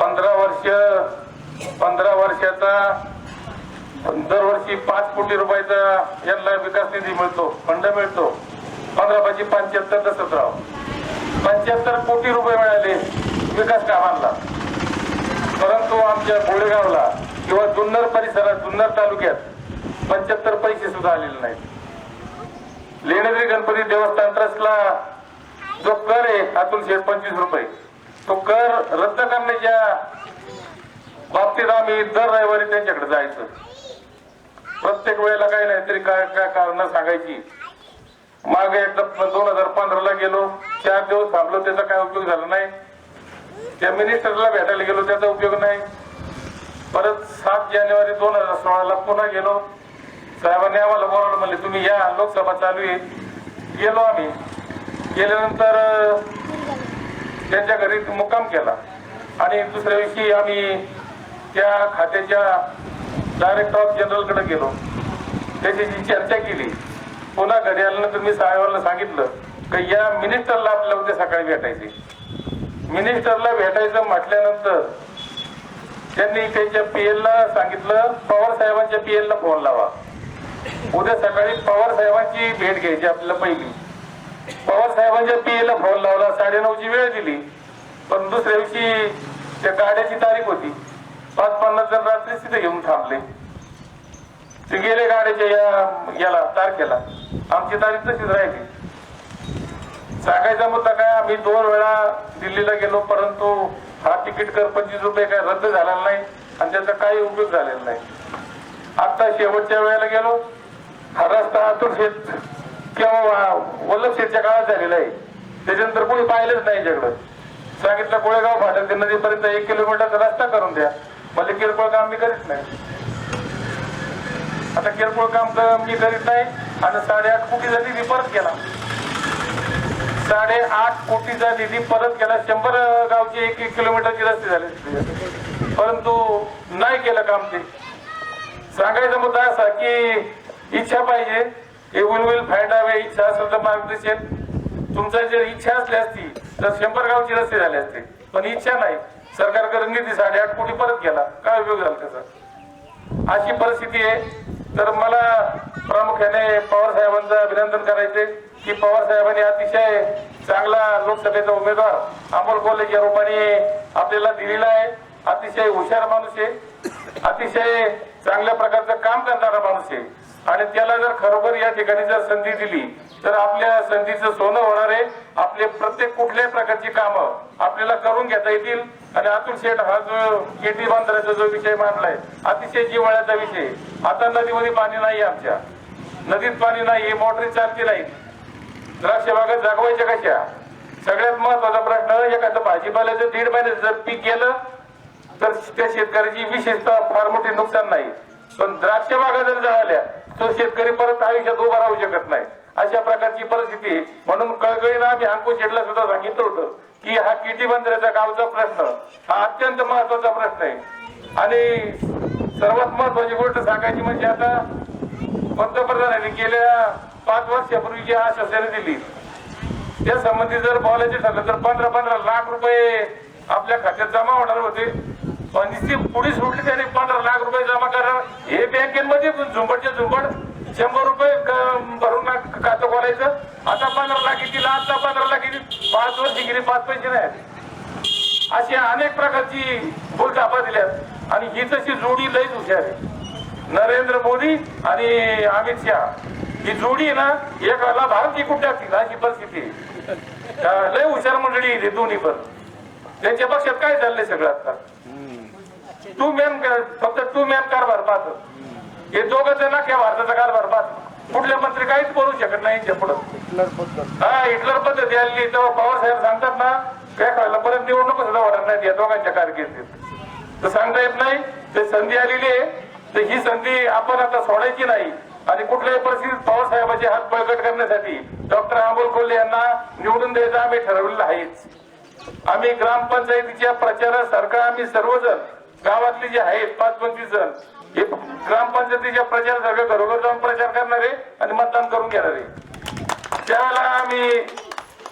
पंधरा वर्ष पंधरा वर्षाचा दरवर्षी पाच कोटी रुपयाचा यांना विकास निधी मिळतो फंड मिळतो. पंधरा पाचशे पंच्याहत्तर तसंच राव. पंच्याहत्तर कोटी रुपये मिळाले विकास कामांना. परंतु आमच्या गोळेगावला किंवा जुन्नर परिसरात जुन्नर तालुक्यात पंच्याहत्तर पैसे सुद्धा आलेले नाहीत. लेणेरी गणपती देवस्थान ट्रस्टला जो कर आहे अतुल शेठ पंचवीस रुपये. तो कर रद्द करण्याच्या बाबतीत आम्ही दर रविवारी त्यांच्याकडे जायचं. प्रत्येक वेळेला काही नाही तरी काय काय कारण सांगायची. मागे एकदा दोन हजार पंधराला गेलो चार दिवस थांबलो त्याचा काय उपयोग झाला नाही. त्या मिनिस्टरला भेटायला गेलो त्याचा उपयोग नाही. परत सात जानेवारी दोन हजार सोळाला पुन्हा गेलो. साहेबांनी आम्हाला बोलावलं म्हणले तुम्ही या लोकसभा चालू आहे. गेलो आम्ही. गेल्यानंतर त्यांच्या घरी मुक्काम केला. आणि दुसऱ्या दिवशी आम्ही त्या खात्याच्या डायरेक्टर ऑफ जनरलकडे गेलो. त्याची जी चर्चा केली पुन्हा घरी आल्यानंतर मी साहेबांना सांगितलं की या मिनिस्टरला आपल्याला उद्या सकाळी भेटायचे मिनिस्टरला भेटायचं म्हटल्यानंतर त्यांनी त्यांच्या पी एलला सांगितलं पवार साहेबांच्या पी एलला फोन लावा. उद्या सकाळी पवार साहेबांची भेट घ्यायची आपल्याला पहिली. बाबासाहेबांच्या साहेबांच्या फोन लावला साडेनऊची वेळ दिली. पण दुसऱ्या दिवशी त्या गाड्याची तारीख होती. पाच पन्नास जण रात्री तिथे घेऊन थांबले. ते गेले गाड्याच्या या याला तारखेला. आमची तारीख तशीच राहिली. सांगायचा मुद्दा काय आम्ही दोन वेळा दिल्लीला गेलो परंतु हा तिकीट कर पंचवीस रुपये काय रद्द झालेला नाही आणि त्याचा काही उपयोग झालेला नाही. आता शेवटच्या वेळेला गेलो. हा रस्ता अतुल किंवा वल्लभशेठच्या काळात झालेला आहे. त्याच्यानंतर कोणी पाहिलंच नाही याच्याकडं सांगितलं कोळेगाव फाटक ते नदीपर्यंत एक किलोमीटरचा रस्ता करून द्या. मला किरकोळ काम मी करीत नाही. आता किरकोळ काम तर मी करीत नाही. आणि साडेआठ झाली ती परत केला. साडेआठ कोटीचा निधी परत केला. शंभर गावचे एक एक किलोमीटरचे रस्ते झाले. परंतु नाही केलं काम ते. सांगायचा मुद्दा असा की इच्छा पाहिजे. हे विल विल फायदा हवे इच्छा असेल तर मार्गदर्शन तुमचा जर इच्छा असली असती तर शंभर गावची रस्ते झाले असते. पण इच्छा नाही. सरकारकडे निधी साडेआठ कोटी परत केला. काय उपयोग झाला त्याचा? अशी परिस्थिती आहे. तर मला प्रामुख्याने पवार साहेबांचं अभिनंदन करायचे की पवार साहेबांनी अतिशय चांगला लोकसभेचा उमेदवार अमोल कोल्हे या रूपाने आपल्याला दिलेला आहे. अतिशय हुशार माणूस आहे. अतिशय चांगल्या प्रकारचं काम करणारा माणूस आहे. आणि त्याला जर खरोखर या ठिकाणी जर संधी दिली तर आपल्या संधीचं सोनं होणार आहे आपले प्रत्येक कुठल्याही प्रकारची कामं आपल्याला करून घेता येतील. आणि अतुल शेठ हा जो केटी बांधण्याचा जो विषय मांडलाय अतिशय जिव्हाळ्याचा विषय. आता नदीमध्ये पाणी नाही आमच्या. नदीत पाणी नाही मोटरी चालती नाही द्राक्ष बागा जागवायच्या कशा? सगळ्यात महत्त्वाचा प्रश्न एखादं भाजीपाल्याचं दीड महिन्याचं जर पीक गेलं तर त्या शेतकऱ्याची विशेषतः फार मोठे नुकसान नाही. पण द्राक्ष बागा जर जळाल्या तो शेतकरी परत आयुष्यात उभा राहू शकत नाही. अशा प्रकारची परिस्थिती आहे. म्हणून कळकळीनं आम्ही अंकुश शेटला सुद्धा सांगितलं होतं की हा किटी बंदराचा गावचा प्रश्न हा अत्यंत महत्त्वाचा प्रश्न आहे. आणि सर्वात महत्वाची गोष्ट सांगायची म्हणजे आता पंतप्रधानांनी गेल्या पाच वर्षापूर्वी जी आश्वासने दिली त्या संबंधी जर बोलायचे ठरलं तर पंधरा पंधरा लाख रुपये आपल्या खात्यात जमा होणार होते. पण ती पुढे सोडली त्याने पंधरा लाख रुपये जमा करणार हे बँकेमध्ये झुंबडचे झुंबड. शंभर रुपये भरून खातं खोलायचं. आता पंधरा लाख येतील आता पंधरा लाख येतील. पाच वर्ष गेली पाच पैसे नाही अशी अनेक प्रकारची बोलचापा दिल्यात. आणि ही तशी जोडी लईच हुशार आहे. नरेंद्र मोदी आणि अमित शहा. ही जोडी आहे ना एकाला भारत जिंकून टाकतील अशी परिस्थिती लय हुशार मंडळी ते दोन्ही पण. त्यांच्या पक्षात काय चाललंय सगळं आता? टू मॅन फक्त टू मॅन कारभार पाहत हे दोघं जण अख्ख्या भारताचा कारभार पाहत कुठले मंत्री काहीच बोलू शकत नाही यांच्या पुढं. हा हिटलर पद्धती आली तेव्हा पवार साहेब सांगतात ना काय कळलं परत निवडणूक सुद्धा होणार नाही या दोघांच्या कारकिर्दीत. तर सांगता येत नाही. ते संधी आलेली आहे. तर ही संधी आपण आता सोडायची नाही. आणि कुठल्याही परिस्थितीत पवार साहेबांचे हात बळकट करण्यासाठी डॉक्टर अमोल कोल्हे यांना निवडून द्यायचं आम्ही ठरवलेलं आहेच. आम्ही ग्रामपंचायतीच्या प्रचारासारखं आम्ही सर्वजण गावातले जे आहेत पाच पंचवीस जण हे ग्रामपंचायतीच्या प्रचारासारखं घरोघर जाऊन प्रचार करणारे आणि मतदान करून घेणारे. त्यावेळेला आम्ही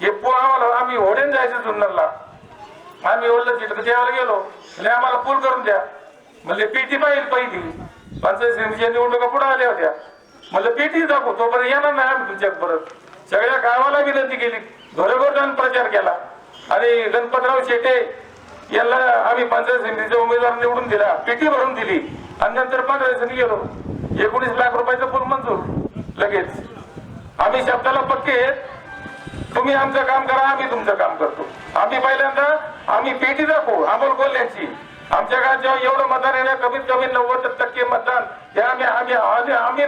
हे पो- आम्हाला आम्ही होडेन जायचं जुन्नरला. आम्ही ओढलं तिथं त्यावेळेला गेलो. आणि आम्हाला पूल करून द्या. म्हणजे पेटी पाहिजे पहिली. पंचायत समितीच्या निवडणुका पुढे आल्या होत्या. म्हणजे पेटी दाखवू तोपर्यंत येणार नाही आम्ही तुमच्या परत. सगळ्या गावाला विनंती केली. घरोघर जाऊन प्रचार केला. आणि गणपतराव शेटे याला आम्ही पंचायत समितीचा उमेदवार निवडून दिला पेटी भरून दिली. आणि नंतर पंधरा दिवसांनी गेलो. एकोणीस लाख रुपयाचा पूल मंजूर. लगेच. आम्ही शब्दाला पक्के तुम्ही आमचं काम करा आम्ही तुमचं काम करतो. आम्ही पहिल्यांदा आम्ही पेटी दाखवू अमोल कोल्ह्याची आमच्या गावात जेव्हा एवढं मतदान येणार कमीत कमी नव्वद टक्के मतदान. हे आम्ही आम्ही आम्ही आम्ही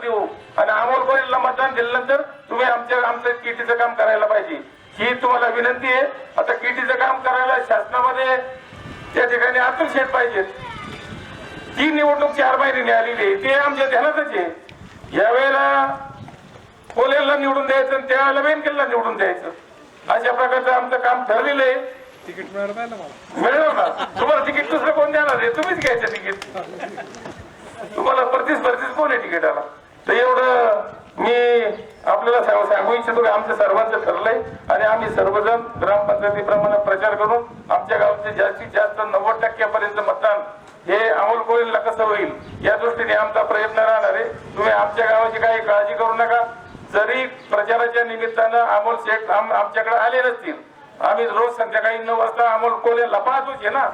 देऊ. आणि अमोल कोल्हेला मतदान दिल्यानंतर तुम्ही आमच्या आमचं पेटीचं काम करायला पाहिजे. ही तुम्हाला विनंती आहे. आता किटीचं काम करायला शासनामध्ये त्या ठिकाणी आतून शेत पाहिजेत ही निवडणूक चार महिने आलेली आहे. ते आमच्या ध्यानातच आहे. यावेळेला कोलेरला निवडून द्यायचं आणि त्यावेळेला वेनकेलला निवडून द्यायचं. अशा प्रकारचं आमचं काम ठरलेलं आहे. तिकीट मिळणार ना तुम्हाला तिकीट दुसरं कोण देणार आहे? तुम्हीच घ्यायचं तिकीट. तुम्हाला प्रतिस्पर्धीच कोण आहे तिकिटाला तर एवढं मी आपल्याला सांग- सांगू इच्छितो की आमच्या सर्वांचं ठरलंय. आणि आम्ही सर्वजण ग्रामपंचायतीप्रमाणे प्रचार करून आमच्या गावचे जास्तीत जास्त नव्वद टक्क्यापर्यंत मतदान हे अमोल कोळीला कसं होईल? या दृष्टीने आमचा प्रयत्न राहणार आहे. तुम्ही आमच्या गावाची काही काळजी करू नका. जरी प्रचाराच्या निमित्तानं अमोल शेठ आमच्याकडे आले नसतील आम्ही रोज संध्याकाळी नऊ वाजता अमोल कोले पाहतोच आहे ना?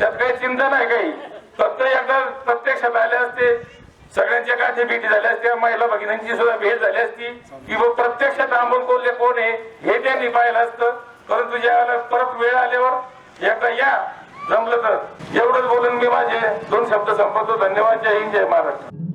त्यात काही चिंता नाही काही. फक्त एकदा प्रत्यक्षात आले असते सगळ्यांच्या काठी भेटी झाल्या असत्या महिला भगिनींची सुद्धा भेट झाली असती. की प्रत्यक्ष प्रत्यक्षात कोल्हे कोण आहे हे त्यांनी पाहिलं असतं. परंतु ज्या परत वेळ आल्यावर एकदा या जमलं तर. एवढंच बोलून मी माझे दोन शब्द संपवतो. धन्यवाद. जय हिंद जय महाराष्ट्र.